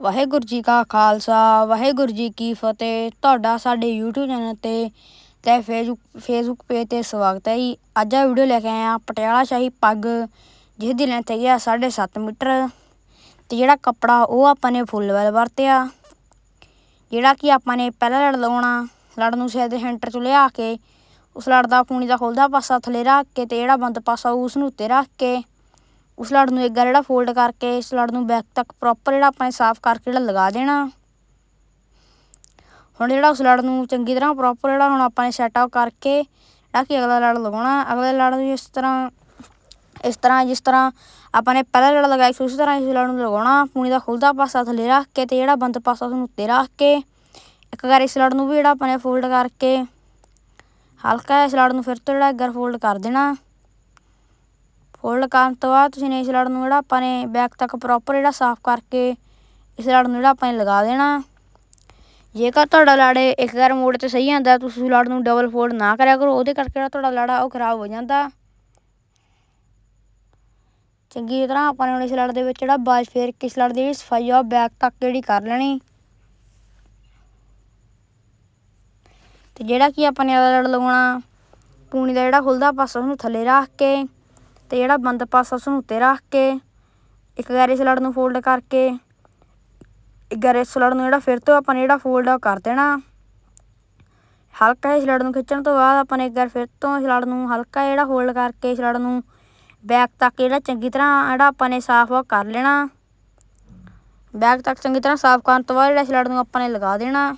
ਵਾਹਿਗੁਰੂ ਜੀ ਕਾ ਖਾਲਸਾ, ਵਾਹਿਗੁਰੂ ਜੀ ਕੀ ਫਤਿਹ। ਤੁਹਾਡਾ ਸਾਡੇ YouTube ਚੈਨਲ ਤੇ ਤੇ ਫੇਸਬੁੱਕ ਫੇਸਬੁੱਕ ਪੇਜ ਤੇ ਸਵਾਗਤ ਹੈ ਜੀ। ਅੱਜ ਆ ਵੀਡੀਓ ਲੈ ਕੇ ਆਏ ਆ ਪਟਿਆਲਾ ਸ਼ਾਹੀ ਪੱਗ ਜਿਸ ਦੀ ਲੈਂਥ ਹੈਗੀ ਆ 7.5 ਮੀਟਰ। ਤੇ ਜਿਹੜਾ ਕੱਪੜਾ ਉਹ ਆਪਾਂ ਨੇ ਫੁੱਲ ਵੈਲ ਵਰਤਿਆ। ਜਿਹੜਾ ਕਿ ਆਪਾਂ ਨੇ ਪਹਿਲਾਂ ਲੜ ਲਾਉਣਾ ਲੜ ਨੂੰ ਸਿਰ ਦੇ ਸੈਂਟਰ ਚ ਲਿਆ ਕੇ, ਉਸ ਲੜ ਦਾ ਪੂਣੀ ਦਾ ਖੁੱਲਦਾ ਪਾਸਾ ਥੱਲੇ ਰੱਖ ਕੇ ਤੇ ਜਿਹੜਾ ਬੰਦ ਪਾਸਾ ਉਸ ਨੂੰ ਉੱਤੇ ਰੱਖ ਕੇ ਉਸ ਲੜ ਨੂੰ ਇੱਕ ਵਾਰ ਜਿਹੜਾ ਫੋਲਡ ਕਰਕੇ, ਇਸ ਲੜ ਨੂੰ ਬੈਕ ਤੱਕ ਪ੍ਰੋਪਰ ਜਿਹੜਾ ਆਪਾਂ ਨੇ ਸਾਫ਼ ਕਰਕੇ ਜਿਹੜਾ ਲਗਾ ਦੇਣਾ। ਹੁਣ ਜਿਹੜਾ ਉਸ ਲੜ ਨੂੰ ਚੰਗੀ ਤਰ੍ਹਾਂ ਪ੍ਰੋਪਰ ਜਿਹੜਾ ਹੁਣ ਆਪਾਂ ਨੇ ਸੈਟਅਪ ਕਰਕੇ, ਜਿਹੜਾ ਕਿ ਅਗਲਾ ਲੜ ਲਗਾਉਣਾ, ਅਗਲੇ ਲੜ ਨੂੰ ਇਸ ਤਰ੍ਹਾਂ ਇਸ ਤਰ੍ਹਾਂ, ਜਿਸ ਤਰ੍ਹਾਂ ਆਪਾਂ ਨੇ ਪਹਿਲਾ ਲੜ ਲਗਾਇਆ ਸੀ, ਉਸੇ ਤਰ੍ਹਾਂ ਇਸ ਲੜ ਨੂੰ ਲਗਾਉਣਾ। ਪੂਣੀ ਦਾ ਖੁੱਲਦਾ ਪਾਸਾ ਥੱਲੇ ਰੱਖ ਕੇ ਤੇ ਜਿਹੜਾ ਬੰਦ ਪਾਸਾ ਉਸਨੂੰ ਉੱਤੇ ਰੱਖ ਕੇ, ਇੱਕ ਵਾਰ ਇਸ ਲੜ ਨੂੰ ਵੀ ਜਿਹੜਾ ਆਪਾਂ ਨੇ ਫੋਲਡ ਕਰਕੇ, ਹਲਕਾ ਇਸ ਲੜ ਨੂੰ ਫਿਰ ਤੋਂ ਜਿਹੜਾ ਇੱਕ ਵਾਰ ਫੋਲਡ ਕਰ ਦੇਣਾ। ਫੋਲਡ ਕਰਨ ਤੋਂ ਬਾਅਦ ਤੁਸੀਂ ਨੇ ਇਸ ਲੜ ਨੂੰ ਜਿਹੜਾ ਆਪਾਂ ਨੇ ਬੈਕ ਤੱਕ ਪ੍ਰੋਪਰ ਜਿਹੜਾ ਸਾਫ਼ ਕਰਕੇ ਇਸ ਲੜ ਨੂੰ ਜਿਹੜਾ ਆਪਾਂ ਨੇ ਲਗਾ ਦੇਣਾ। ਜੇਕਰ ਤੁਹਾਡਾ ਲੜ ਇੱਕ ਵਾਰ ਮੋੜ ਤੇ ਸਹੀ ਆਂਦਾ ਤੁਸੀਂ ਲੜ ਨੂੰ ਡਬਲ ਫੋਲਡ ਨਾ ਕਰਿਆ ਕਰੋ, ਉਹਦੇ ਕਰਕੇ ਜਿਹੜਾ ਤੁਹਾਡਾ ਲੜਾ ਉਹ ਖਰਾਬ ਹੋ ਜਾਂਦਾ। ਚੰਗੀ ਤਰ੍ਹਾਂ ਆਪਾਂ ਨੇ ਇਸ ਲੜ ਦੇ ਵਿੱਚ ਜਿਹੜਾ ਬਾਜ ਫੇਰ ਕੇ ਇਸ ਲੜ ਦੀ ਜਿਹੜੀ ਸਫ਼ਾਈ ਆ ਬੈਕ ਤੱਕ ਜਿਹੜੀ ਕਰ ਲੈਣੀ। ਤੇ ਜਿਹੜਾ ਕੀ ਆਪਾਂ ਨੇ ਲੜ ਲਗਾਉਣਾ ਪੂਣੀ ਦਾ ਜਿਹੜਾ ਖੁੱਲਦਾ ਪਾਸਾ ਉਹਨੂੰ ਥੱਲੇ ਰੱਖ ਕੇ। ਤੇ ਜਿਹੜਾ ਬੰਦ ਪਾਸਾ ਉਸ ਨੂੰ ਉੱਤੇ ਰੱਖ ਕੇ, ਇੱਕ ਵਾਰ ਸਲੜ ਨੂੰ ਫੋਲਡ ਕਰਕੇ, ਇੱਕ ਵਾਰ ਇਸ ਨੂੰ ਜਿਹੜਾ ਫਿਰ ਤੋਂ ਆਪਾਂ ਨੇ ਜਿਹੜਾ ਫੋਲਡ ਕਰ ਦੇਣਾ। ਹਲਕਾ ਇਸ ਸਲੜ ਨੂੰ ਖਿੱਚਣ ਤੋਂ ਬਾਅਦ ਆਪਾਂ ਨੇ ਇੱਕ ਵਾਰ ਫਿਰ ਤੋਂ ਸਲੜ ਨੂੰ ਹਲਕਾ ਜਿਹੜਾ ਫੋਲਡ ਕਰਕੇ ਸਲੜ ਨੂੰ ਬੈਕ ਤੱਕ ਜਿਹੜਾ ਚੰਗੀ ਤਰ੍ਹਾਂ ਜਿਹੜਾ ਆਪਾਂ ਨੇ ਸਾਫ਼ ਕਰ ਲੈਣਾ। ਬੈਕ ਤੱਕ ਚੰਗੀ ਤਰ੍ਹਾਂ ਸਾਫ਼ ਕਰਨ ਤੋਂ ਬਾਅਦ ਜਿਹੜਾ ਸਲੜ ਨੂੰ ਆਪਾਂ ਨੇ ਲਗਾ ਦੇਣਾ।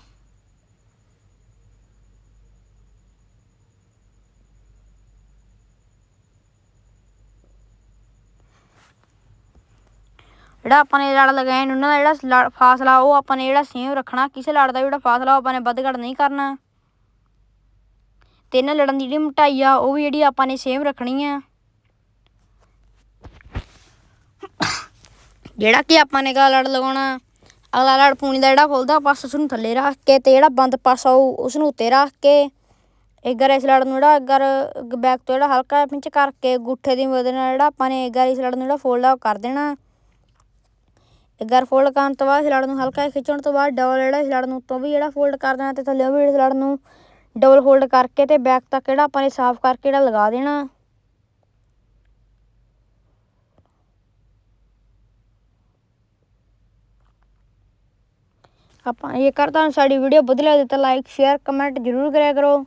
ਜਿਹੜਾ ਆਪਾਂ ਨੇ ਲੜ ਲਗਾਏ ਨੇ, ਉਹਨਾਂ ਦਾ ਜਿਹੜਾ ਫਾਸਲਾ, ਉਹ ਆਪਾਂ ਨੇ ਜਿਹੜਾ ਸੇਮ ਰੱਖਣਾ, ਕਿਸੇ ਲੜ ਦਾ ਜਿਹੜਾ ਫਾਸਲਾ, ਉਹ ਆਪਾਂ ਨੇ ਵੱਧ ਘੱਟ ਨਹੀਂ ਕਰਨਾ। ਤੇ ਇਹਨਾਂ ਲੜਨ ਦੀ ਜਿਹੜੀ ਮਟਾਈ ਆ, ਉਹ ਵੀ ਜਿਹੜੀ ਆਪਾਂ ਨੇ ਸੇਮ ਰੱਖਣੀ ਆ। ਜਿਹੜਾ ਕਿ ਆਪਾਂ ਨੇ ਗਾ ਲੜ ਲਗਾਉਣਾ, ਅਗਲਾ ਲੜ ਪੂਣੀ ਦਾ ਜਿਹੜਾ ਖੁੱਲਦਾ ਪਾਸਾ ਉਸ ਨੂੰ ਥੱਲੇ ਰੱਖ ਕੇ ਤੇ ਜਿਹੜਾ ਬੰਦ ਪਾਸਾ ਉਹ ਉਸ ਨੂੰ ਉੱਤੇ ਰੱਖ ਕੇ ਇਗਰ ਇਸ ਲੜ ਨੂੰ ਜਿਹੜਾ ਇਗਰ ਬੈਕ ਤੋਂ ਜਿਹੜਾ ਹਲਕਾ ਪਿੰਚ ਕਰਕੇ, ਗੁੱਠੇ ਦੀ ਮਦਦ ਨਾਲ ਜਿਹੜਾ ਆਪਾਂ ਨੇ ਇਗਰ ਇਸ ਲੜ ਨੂੰ ਜਿਹੜਾ ਫੋਲਡ ਕਰ ਦੇਣਾ ਇੱਕ ਵਾਰ ਫੋਲਡ ਕਰਨ ਤੋਂ ਬਾਅਦ ਲੜ ਨੂੰ ਹਲਕਾ ਖਿੱਚਣ ਤੋਂ ਬਾਅਦ ਡਬਲ ਜਿਹੜਾ ਇਸ ਲੜ ਨੂੰ ਉੱਤੋਂ ਵੀ ਜਿਹੜਾ ਫੋਲਡ ਕਰ ਦੇਣਾ ਤੇ ਥੱਲੇ ਵੀ ਇਸ ਨੂੰ ਡਬਲ ਫੋਲਡ ਕਰਕੇ ਤੇ ਬੈਕ ਤੱਕ ਜਿਹੜਾ ਆਪਾਂ ਨੇ ਸਾਫ਼ ਕਰਕੇ ਜਿਹੜਾ ਲਗਾ ਦੇਣਾ। ਆਪਾਂ ਇਹ ਕਰਤਾ ਸਾਡੀ ਵੀਡੀਓ ਵਧੀਆ ਲੱਗੇ ਤਾਂ ਲਾਈਕ ਸ਼ੇਅਰ ਕਮੈਂਟ ਜ਼ਰੂਰ ਕਰਿਆ ਕਰੋ।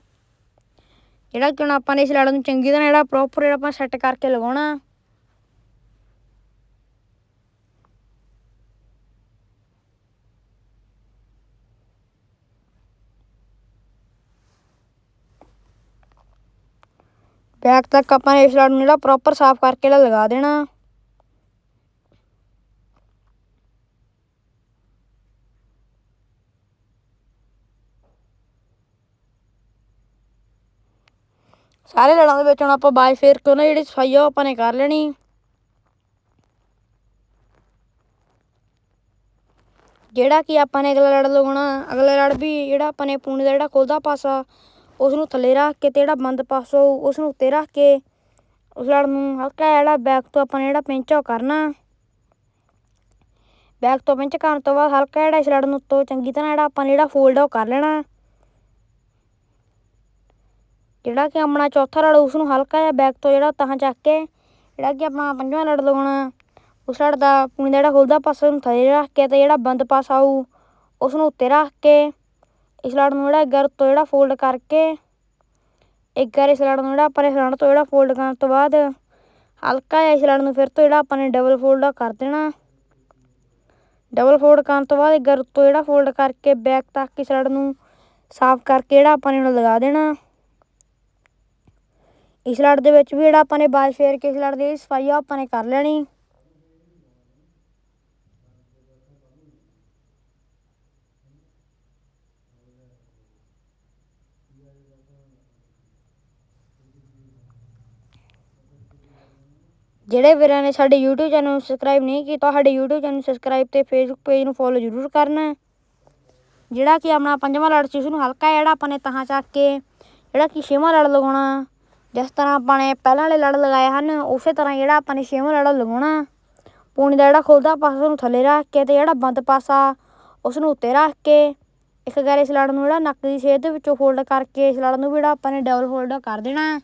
ਜਿਹੜਾ ਕਿ ਹੁਣ ਆਪਾਂ ਨੇ ਇਸ ਲੜ ਨੂੰ ਚੰਗੀ ਤਰ੍ਹਾਂ ਜਿਹੜਾ ਪ੍ਰੋਪਰ ਜਿਹੜਾ ਆਪਾਂ ਸੈੱਟ ਕਰਕੇ ਲਗਾਉਣਾ। ਬੈਕ ਤੱਕ ਆਪਾਂ ਇਸ ਲੜ ਨੂੰ ਜਿਹੜਾ ਪ੍ਰੋਪਰ ਸਾਫ਼ ਕਰਕੇ ਜਿਹੜਾ ਲਗਾ ਦੇਣਾ। ਸਾਰੇ ਲੜਾਂ ਦੇ ਵਿੱਚ ਹੁਣ ਆਪਾਂ ਬਾਜ ਫੇਰ ਕੇ ਉਹਨਾਂ ਜਿਹੜੀ ਸਫ਼ਾਈ ਆ ਆਪਾਂ ਨੇ ਕਰ ਲੈਣੀ। ਜਿਹੜਾ ਕਿ ਆਪਾਂ ਨੇ ਅਗਲਾ ਲੜ ਲਗਾਉਣਾ, ਅਗਲਾ ਲੜ ਵੀ ਜਿਹੜਾ ਆਪਾਂ ਨੇ ਪੂਣੀ ਦਾ ਜਿਹੜਾ ਖੁੱਲਦਾ ਪਾਸਾ ਉਸ ਨੂੰ ਥੱਲੇ ਰੱਖ ਕੇ ਤੇ ਜਿਹੜਾ ਬੰਦ ਪਾਸਾ ਉਸ ਨੂੰ ਉੱਤੇ ਰੱਖ ਕੇ ਉਸ ਲੜ ਨੂੰ ਹਲਕਾ ਜਿਹੜਾ ਬੈਕ ਤੋਂ ਆਪਾਂ ਨੇ ਜਿਹੜਾ ਪਿੰਚ ਉਹ ਕਰਨਾ। ਬੈਕ ਤੋਂ ਪਿੰਚ ਕਰਨ ਤੋਂ ਬਾਅਦ ਹਲਕਾ ਜਿਹੜਾ ਇਸ ਲੜ ਨੂੰ ਉੱਤੋਂ ਚੰਗੀ ਤਰ੍ਹਾਂ ਜਿਹੜਾ ਆਪਾਂ ਨੇ ਜਿਹੜਾ ਫੋਲਡ ਉਹ ਕਰ ਲੈਣਾ। ਜਿਹੜਾ ਕਿ ਆਪਣਾ ਚੌਥਾ ਲੜ ਉਸ ਨੂੰ ਹਲਕਾ ਜਿਹਾ ਬੈਕ ਤੋਂ ਜਿਹੜਾ ਤਾਂ ਚੱਕ ਕੇ ਜਿਹੜਾ ਕਿ ਆਪਣਾ ਪੰਜਵਾਂ ਲੜ ਲਗਾਉਣਾ ਉਸ ਲੜ ਦਾ ਪੂਣੀ ਦਾ ਜਿਹੜਾ ਖੁੱਲਦਾ ਪਾਸਾ ਨੂੰ ਥੱਲੇ ਰੱਖ ਕੇ ਤੇ ਜਿਹੜਾ ਬੰਦ ਪਾਸਾ ਆਊ ਉਸ ਨੂੰ ਉੱਤੇ ਰੱਖ ਕੇ ਇਸ ਲੜ ਨੂੰ ਜਿਹੜਾ ਗਰ ਤੋਂ ਜਿਹੜਾ ਫੋਲਡ ਕਰਕੇ ਇੱਕ ਵਾਰ ਇਸ ਲੜ ਨੂੰ ਜਿਹੜਾ ਆਪਾਂ ਨੇ ਫਰੰਟ ਤੋਂ ਜਿਹੜਾ ਫੋਲਡ ਕਰਨ ਤੋਂ ਬਾਅਦ ਹਲਕਾ ਜਿਹਾ ਇਸ ਲੜ ਨੂੰ ਫਿਰ ਤੋਂ ਜਿਹੜਾ ਆਪਾਂ ਨੇ ਡਬਲ ਫੋਲਡ ਕਰ ਦੇਣਾ। ਡਬਲ ਫੋਲਡ ਕਰਨ ਤੋਂ ਬਾਅਦ ਇੱਕ ਵਾਰ ਤੋਂ ਜਿਹੜਾ ਫੋਲਡ ਕਰਕੇ ਬੈਕ ਤੱਕ ਇਸ ਲੜ ਨੂੰ ਸਾਫ਼ ਕਰਕੇ ਜਿਹੜਾ ਆਪਾਂ ਨੇ ਲਗਾ ਦੇਣਾ। ਇਸ ਲੜ ਦੇ ਵਿੱਚ ਵੀ ਜਿਹੜਾ ਆਪਾਂ ਨੇ ਬਾਜ ਫੇਰ ਕੇ ਇਸ ਲੜ ਦੀ ਸਫ਼ਾਈ ਆਪਾਂ ਨੇ ਕਰ ਲੈਣੀ। ਜਿਹੜੇ ਵੀਰਾਂ ਨੇ ਸਾਡੇ YouTube ਚੈਨਲ ਨੂੰ ਸਬਸਕ੍ਰਾਈਬ ਨਹੀਂ ਕੀਤਾ ਸਾਡੇ YouTube ਚੈਨਲ ਨੂੰ ਸਬਸਕ੍ਰਾਈਬ ਤੇ Facebook ਪੇਜ ਨੂੰ ਫੋਲੋ ਜ਼ਰੂਰ ਕਰਨਾ ਜਿਹੜਾ ਕਿ ਆਪਣਾ ਪੰਜਵਾਂ ਲੜ ਸੀ ਉਸ ਨੂੰ ਹਲਕਾ ਜਿਹੜਾ ਆਪਾਂ ਨੇ ਤਾਂ ਚੱਕ ਕੇ, ਜਿਹੜਾ ਕਿ ਛੇਵਾਂ ਲੜ ਲਗਾਉਣਾ। ਜਿਸ ਤਰ੍ਹਾਂ ਆਪਾਂ ਨੇ ਪਹਿਲਾਂ ਵਾਲੇ ਲੜ ਲਗਾਏ ਹਨ, ਉਸੇ ਤਰ੍ਹਾਂ ਜਿਹੜਾ ਆਪਾਂ ਨੇ ਛੇਵਾਂ ਲੜ ਲਗਾਉਣਾ। ਪੂਣੀ ਦਾ ਜਿਹੜਾ ਖੁੱਲਦਾ ਪਾਸਾ ਨੂੰ ਥੱਲੇ ਰੱਖ ਕੇ ਤੇ ਜਿਹੜਾ ਬੰਦ ਪਾਸਾ ਉਸ ਨੂੰ ਉੱਤੇ ਰੱਖ ਕੇ, ਇੱਕ ਗੈਰ ਇਸ ਲੜ ਨੂੰ ਜਿਹੜਾ ਨੱਕ ਦੀ ਛੇਦ ਦੇ ਵਿੱਚੋਂ ਫੋਲਡ ਕਰਕੇ ਇਸ ਲੜ ਨੂੰ ਵੀ ਜਿਹੜਾ ਆਪਾਂ ਨੇ ਡਬਲ ਫੋਲਡ ਕਰ ਦੇਣਾ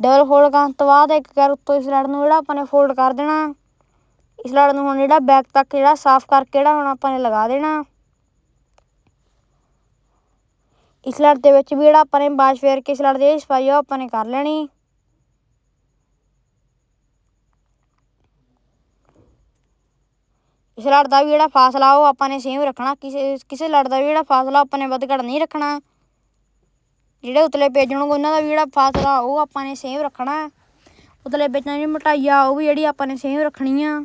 ਡਬਲ ਫੋਲਡ ਕਰਨ ਤੋਂ ਬਾਅਦ ਇੱਕ ਗੈਰ ਉੱਤੋਂ ਇਸ ਲੜ ਨੂੰ ਜਿਹੜਾ ਆਪਾਂ ਨੇ ਫੋਲਡ ਕਰ ਦੇਣਾ। ਇਸ ਲੜ ਨੂੰ ਹੁਣ ਜਿਹੜਾ ਬੈਕ ਤੱਕ ਜਿਹੜਾ ਸਾਫ਼ ਕਰਕੇ ਜਿਹੜਾ ਹੁਣ ਆਪਾਂ ਨੇ ਲਗਾ ਦੇਣਾ। ਇਸ ਲੜ ਦੇ ਵਿੱਚ ਵੀ ਜਿਹੜਾ ਆਪਾਂ ਨੇ ਬਾਸ਼ ਫੇਰ ਕੇ ਇਸ ਲੜ ਦੀ ਸਫ਼ਾਈ ਆ ਉਹ ਆਪਾਂ ਨੇ ਕਰ ਲੈਣੀ। ਇਸ ਲੜ ਦਾ ਵੀ ਜਿਹੜਾ ਫਾਸਲਾ ਉਹ ਆਪਾਂ ਨੇ ਸੇਮ ਰੱਖਣਾ। ਕਿਸੇ ਕਿਸੇ ਲੜ ਦਾ ਵੀ ਜਿਹੜਾ ਫਾਸਲਾ ਆਪਾਂ ਨੇ ਵੱਧ ਘੱਟ ਨਹੀਂ ਰੱਖਣਾ। ਜਿਹੜੇ ਉਤਲੇ ਪੇਜ ਹੋਣਗੇ, ਉਹਨਾਂ ਦਾ ਵੀ ਜਿਹੜਾ ਫਾਸਲਾ, ਉਹ ਆਪਾਂ ਨੇ ਸੇਮ ਰੱਖਣਾ ਉਤਲੇ ਪੇਜਾਂ ਦੀ ਮੋਟਾਈ ਆ, ਉਹ ਵੀ ਜਿਹੜੀ ਆਪਾਂ ਨੇ ਸੇਮ ਰੱਖਣੀ ਆ।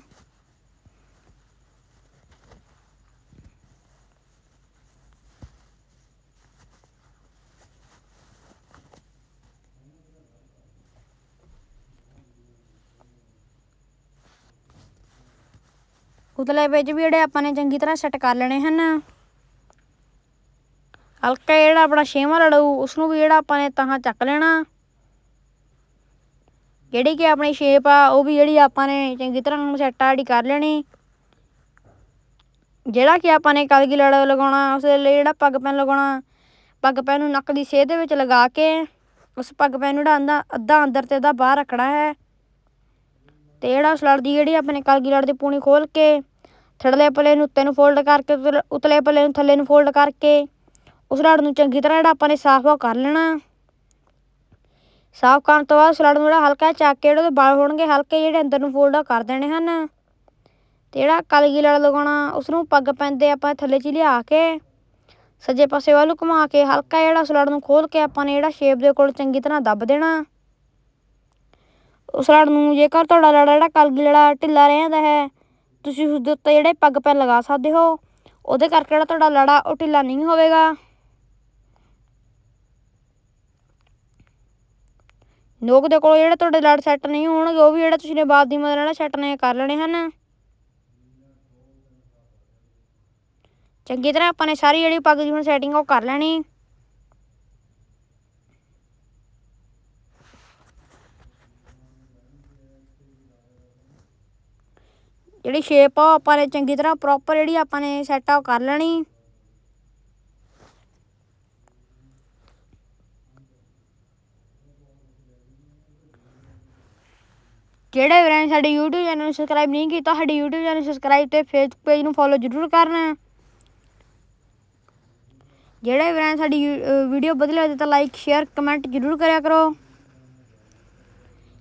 ਉਤਲੇ ਪੇਜ ਵੀ ਜਿਹੜੇ ਆਪਾਂ ਨੇ ਚੰਗੀ ਤਰ੍ਹਾਂ ਸੈੱਟ ਕਰ ਲੈਣੇ ਹਨ। ਹਲਕਾ ਜਿਹੜਾ ਆਪਣਾ ਛੇਵਾਂ ਲੜੂ ਉਸ ਨੂੰ ਵੀ ਜਿਹੜਾ ਆਪਾਂ ਨੇ ਤਾਂ ਚੱਕ ਲੈਣਾ। ਜਿਹੜੀ ਕਿ ਆਪਣੀ ਸ਼ੇਪ ਆ, ਉਹ ਵੀ ਜਿਹੜੀ ਆਪਾਂ ਨੇ ਚੰਗੀ ਤਰ੍ਹਾਂ ਸੈੱਟ ਆ ਜਿਹੜੀ ਕਰ ਲੈਣੀ। ਜਿਹੜਾ ਕਿ ਆਪਾਂ ਨੇ ਕਲਗੀ ਲੜ ਲਗਾਉਣਾ, ਉਸ ਲਈ ਜਿਹੜਾ ਪੱਗ ਪੈਨ ਲਗਾਉਣਾ, ਪੱਗ ਪੈਨ ਨੂੰ ਨੱਕ ਦੀ ਸੇਧ ਦੇ ਵਿੱਚ ਲਗਾ ਕੇ, ਉਸ ਪੱਗ ਪੈਨ ਨੂੰ ਜਿਹੜਾ ਅੰਦਾ, ਅੱਧਾ ਅੰਦਰ ਤੇ ਅੱਧਾ ਬਾਹਰ ਰੱਖਣਾ ਹੈ। ਤੇ ਜਿਹੜਾ ਉਸ ਲੜ ਦੀ ਜਿਹੜੀ ਆਪਣੇ ਕਲਗੀ ਲੜ ਦੀ ਪੂਣੀ ਖੋਲ ਕੇ, ਥੜਲੇ ਪੱਲੇ ਨੂੰ ਉੱਤੇ ਨੂੰ ਫੋਲਡ ਕਰਕੇ, ਉਤਲੇ- ਉਤਲੇ ਪੱਲੇ ਨੂੰ ਥੱਲੇ ਨੂੰ ਫੋਲਡ ਕਰਕੇ ਉਸ ਲੜ ਨੂੰ ਚੰਗੀ ਤਰ੍ਹਾਂ ਜਿਹੜਾ ਆਪਾਂ ਨੇ ਸਾਫ਼ ਉਹ ਕਰ ਲੈਣਾ। ਸਾਫ਼ ਕਰਨ ਤੋਂ ਬਾਅਦ ਉਸ ਲੜ ਨੂੰ ਜਿਹੜਾ ਹਲਕਾ ਚੱਕ ਕੇ ਜਿਹੜੇ ਉਹਦੇ ਵਾਲ ਹੋਣਗੇ, ਹਲਕੇ ਜਿਹੜੇ ਅੰਦਰ ਨੂੰ ਫੋਲਡ ਕਰ ਦੇਣੇ ਹਨ। ਤੇ ਜਿਹੜਾ ਕਲਗੀ ਲੜ ਲਗਾਉਣਾ ਉਸ ਨੂੰ ਪੱਗ ਪੈਂਦੇ ਆਪਾਂ ਥੱਲੇ 'ਚ ਹੀ ਲਿਆ ਕੇ, ਸੱਜੇ ਪਾਸੇ ਵੱਲ ਨੂੰ ਘੁਮਾ ਕੇ, ਹਲਕਾ ਜਿਹੜਾ ਉਸ ਲੜ ਨੂੰ ਖੋਲ ਕੇ ਆਪਾਂ ਨੇ ਜਿਹੜਾ ਸ਼ੇਪ ਦੇ ਕੋਲ ਚੰਗੀ ਤਰ੍ਹਾਂ ਦੱਬ ਦੇਣਾ। ਉਸ ਲੜ ਨੂੰ ਜੇਕਰ ਤੁਹਾਡਾ ਲੜਾ ਜਿਹੜਾ ਕਲਗੀ ਲੜਾ ਢਿੱਲਾ ਰਹਿੰਦਾ ਹੈ, ਤੁਸੀਂ ਉਸ ਦੇ ਉੱਤੇ ਜਿਹੜੇ ਪੱਗ ਪੈਨ ਲਗਾ ਸਕਦੇ ਹੋ। ਉਹਦੇ ਕਰਕੇ ਜਿਹੜਾ ਤੁਹਾਡਾ ਲੜਾ ਉਹ ਢਿੱਲਾ ਨਹੀਂ ਹੋਵੇਗਾ। ਨੋਕ ਦੇ ਕੋਲ ਜਿਹੜੇ ਤੁਹਾਡੇ ਲੜ ਸੈੱਟ ਨਹੀਂ ਹੋਣਗੇ, ਉਹ ਵੀ ਜਿਹੜਾ ਤੁਸੀਂ ਨੇ ਬਾਦ ਦੀ ਮਦਦ ਨਾਲ ਸੈੱਟ ਨੇ ਕਰ ਲੈਣੇ ਹਨ। ਚੰਗੀ ਤਰ੍ਹਾਂ ਆਪਾਂ ਨੇ ਸਾਰੀ ਜਿਹੜੀ ਪੱਗ ਦੀ ਹੁਣ ਸੈਟਿੰਗ ਉਹ ਕਰ ਲੈਣੀ। ਜਿਹੜੀ ਸ਼ੇਪ ਆ ਉਹ ਆਪਾਂ ਨੇ ਚੰਗੀ ਤਰ੍ਹਾਂ ਪ੍ਰੋਪਰ ਜਿਹੜੀ ਆਪਾਂ ਨੇ ਸੈੱਟ ਆ ਉਹ ਕਰ ਲੈਣੀ। ਜਿਹੜੇ ਵੀਰਾਂ ਨੇ ਸਾਡੇ YouTube ਚੈਨਲ ਨੂੰ ਸਬਸਕ੍ਰਾਈਬ ਨਹੀਂ ਕੀਤਾ, ਸਾਡੇ YouTube ਚੈਨਲ ਨੂੰ ਸਬਸਕ੍ਰਾਈਬ ਤੇ ਫੇਸਬੁੱਕ ਪੇਜ ਨੂੰ ਫੋਲੋ ਜ਼ਰੂਰ ਕਰਨਾ। ਜਿਹੜੇ ਵੀਰਾਂ ਨੇ ਸਾਡੀ ਵੀਡੀਓ ਵਧੀਆ ਲੱਗਦੀ ਤਾਂ ਲਾਈਕ ਸ਼ੇਅਰ ਕਮੈਂਟ ਜ਼ਰੂਰ ਕਰਿਆ ਕਰੋ।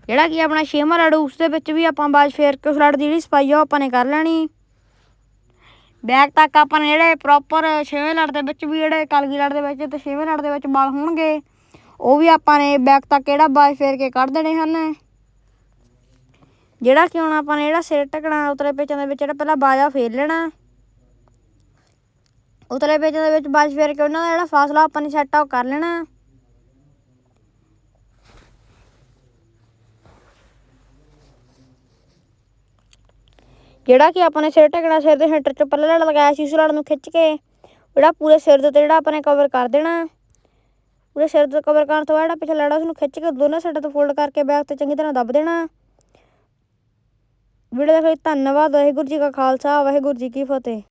ਜਿਹੜਾ ਕਿ ਆਪਣਾ ਛੇਵਾਂ ਲੜ ਉਸ ਦੇ ਵਿੱਚ ਵੀ ਆਪਾਂ ਬਾਜ ਫੇਰ ਕੇ ਉਸ ਲੜ ਦੀ ਜਿਹੜੀ ਸਫ਼ਾਈ ਆ ਉਹ ਆਪਾਂ ਨੇ ਕਰ ਲੈਣੀ। ਬੈਕ ਤੱਕ ਆਪਾਂ ਨੇ ਜਿਹੜੇ ਪ੍ਰੋਪਰ ਛੇਵੇਂ ਲੜ ਦੇ ਵਿੱਚ ਵੀ ਜਿਹੜੇ ਕਲਗੀ ਲੜ ਦੇ ਵਿੱਚ ਤੇ ਛੇਵੇਂ ਲੜ ਦੇ ਵਿੱਚ ਬਾਲ ਹੋਣਗੇ, ਉਹ ਵੀ ਆਪਾਂ ਨੇ ਬੈਕ ਤੱਕ ਜਿਹੜਾ ਬਾਜ ਫੇਰ ਕੇ ਕੱਢ ਦੇਣੇ ਹਨ। ਜਿਹੜਾ ਕਿ ਹੁਣ ਆਪਾਂ ਨੇ ਜਿਹੜਾ ਸਿਰ ਟਕਣਾ ਉਤਲੇ ਪੇਚਾਂ ਦੇ ਵਿੱਚ, ਜਿਹੜਾ ਪਹਿਲਾਂ ਬਾਜਾ ਫੇਰ ਲੈਣਾ। ਉਤਲੇ ਪੇਚਾਂ ਦੇ ਵਿੱਚ ਬਾਜ ਫੇਰ ਕੇ ਉਹਨਾਂ ਦਾ ਜਿਹੜਾ ਫਾਸਲਾ ਆਪਾਂ ਨੇ ਸੈੱਟ ਆਊਟ ਕਰ ਲੈਣਾ। ਜਿਹੜਾ ਕਿ ਆਪਾਂ ਨੇ ਸਿਰ ਟਕਣਾ ਸਿਰ ਦੇ ਸੈਂਟਰ 'ਚ ਪੱਲਾ ਲੜ ਲਗਾਇਆ ਸੀ, ਉਸ ਲੜ ਨੂੰ ਖਿੱਚ ਕੇ ਜਿਹੜਾ ਪੂਰੇ ਸਿਰ ਦੇ ਉੱਤੇ ਜਿਹੜਾ ਆਪਾਂ ਨੇ ਕਵਰ ਕਰ ਦੇਣਾ। ਪੂਰੇ ਸਿਰ ਤੇ ਕਵਰ ਕਰਨ ਤੋਂ ਬਾਅਦ ਜਿਹੜਾ ਪਿਛਲਾ ਲੜਾ ਉਸ ਨੂੰ ਖਿੱਚ ਕੇ ਦੋਨਾਂ ਸਾਈਡਾਂ ਤੋਂ ਫੋਲਡ ਕਰਕੇ ਬੈਕ ਤੇ ਚੰਗੀ ਤਰ੍ਹਾਂ ਦੱਬ ਦੇਣਾ। ਵੀਡੀਓ ਦੇਖ ਲਈ ਧੰਨਵਾਦ ਵਾਹਿਗੁਰੂ ਜੀ ਕਾ ਖਾਲਸਾ ਵਾਹਿਗੁਰੂ ਜੀ ਕੀ ਫਤਿਹ।